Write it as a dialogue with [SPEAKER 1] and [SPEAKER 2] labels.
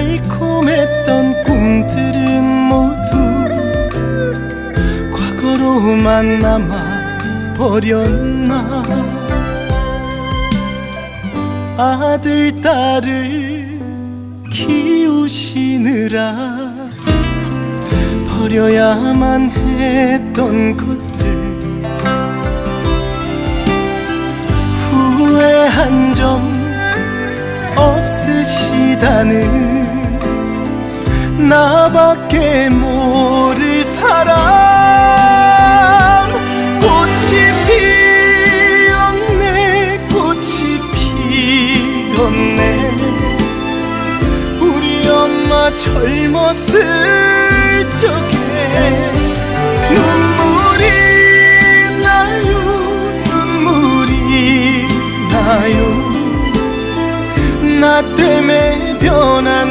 [SPEAKER 1] 달콤했던 꿈들은 모두 과거로만 남아 버렸나? 아들 딸을 키우시느라 버려야만 했던 것들. 후회한 점 없으시다는 나밖에 모를 사람. 꽃이 피었네 꽃이 피었네. 우리 엄마 젊었을 적에 눈물이 나요 눈물이 나요. 나 때문에 변한